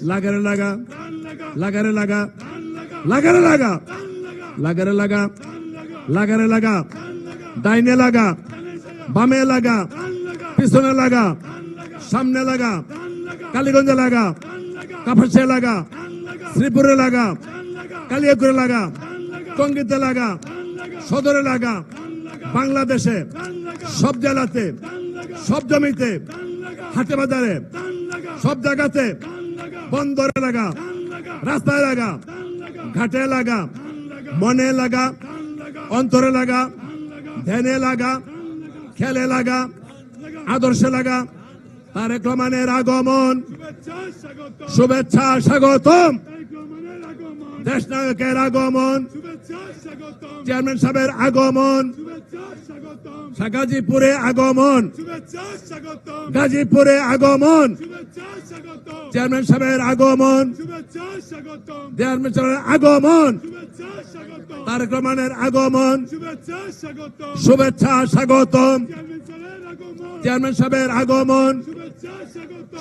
লাগারে লাগা লাগারে লাগা লাগারে লাগা লাগারে লাগা লাগারে লাগা ডাইনে লাগা বামে লাগা পিছনে লাগা সামনে লাগা কালীগঞ্জে লাগা কাপাসে লাগা শ্রীপুরে লাগা কালিয়াকুরে লাগা টঙ্গিতে লাগা সদরে লাগা বাংলাদেশে সব জেলাতে সব জমিতে হাটে বাজারে সব জায়গাতে বন্দরে লাগা, রাস্তায় লাগা, ঘাটে লাগা, মনে লাগা, অন্তরে লাগা, ধ্যানে লাগা, খেলে লাগা, আদর্শে লাগা। তারেক রহমানের আগমন। শুভেচ্ছা স্বাগতম। দেশ নায়কের আগমন চেয়ারম্যান সাহেবের আগমন গাজীপুরে আগমন গাজীপুরে আগমন চেয়ারম্যান সাহেবের আগমন চেয়ারম্যান সাহেবের আগমন তারেক রহমানের আগমন শুভেচ্ছা স্বাগতম চেয়ারম্যান সাহেবের আগমন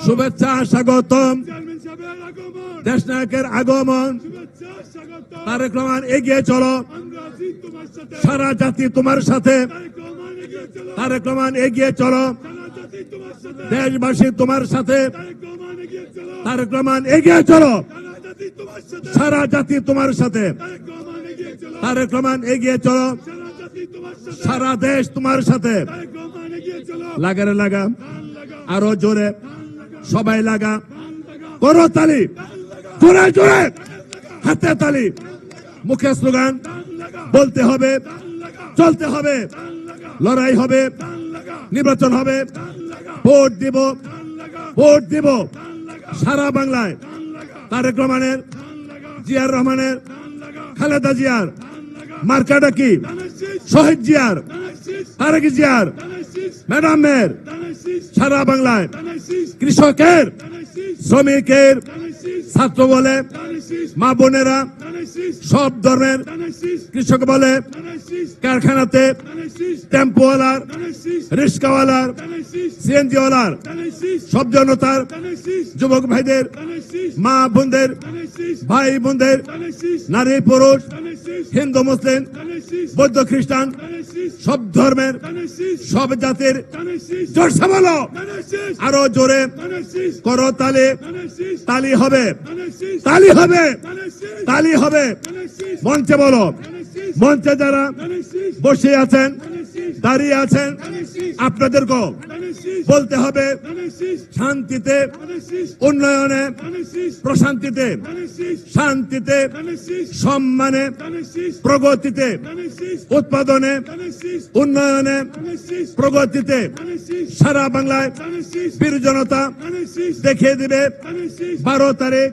শুভেচ্ছা স্বাগতম দেশ নায়কের আগমন তারেক রহমান এগিয়ে চলো। সারা জাতি তোমার সাথে। তারেক রহমান এগিয়ে চলো। দেশবাসী তোমার সাথে। তারেক রহমান এগিয়ে চলো। সারা জাতি তোমার সাথে। তারেক রহমান এগিয়ে চলো। সারা দেশ তোমার সাথে। লাগারে লাগা। আরও জোরে। সবাই লাগা। করো তালি। জোরে জোরে। হাতে তালি। মুখে স্লোগান, বলতে হবে, চলতে হবে, লড়াই হবে, নির্বাচন হবে, ভোট দিব ভোট দিব। সারা বাংলায় তারেক রহমানের, জিয়ার রহমানের, খালেদা জিয়ার মার্কাটা কি শহীদ জিয়ার, তারেক জিয়ার ম্যাডামের সারা বাংলায় কৃষকের, শ্রমিকের, ছাত্র বলে মা বোনেরা, সব ধরনের কৃষক বলে, কারখানাতে টেম্পোওয়ালার রিক্সাওয়ালার সিএনজিওয়ালার, সব জনতার, যুবক ভাইদের, মা বোনদের, ভাই বোনদের, নারী পুরুষ, হিন্দু, মুসলিম, বৌদ্ধ খ্রিস্টান সব ধর্মের সব জাতের জোরসে বলো আরও জোরে করো তালে। তালি হবে। তালি হবে। তালি হবে। মঞ্চে বলো। মঞ্চে যারা বসে আছেন দাঁড়িয়ে আছেন আপনাদেরকেও বলতে হবে শান্তিতে উন্নয়নে প্রশান্তিতে শান্তিতে সম্মানে প্রগতিতে উৎপাদনে উন্নয়নে প্রগতিতে সারা বাংলায় বীর জনতা দেখিয়ে দিবে বারো তারিখ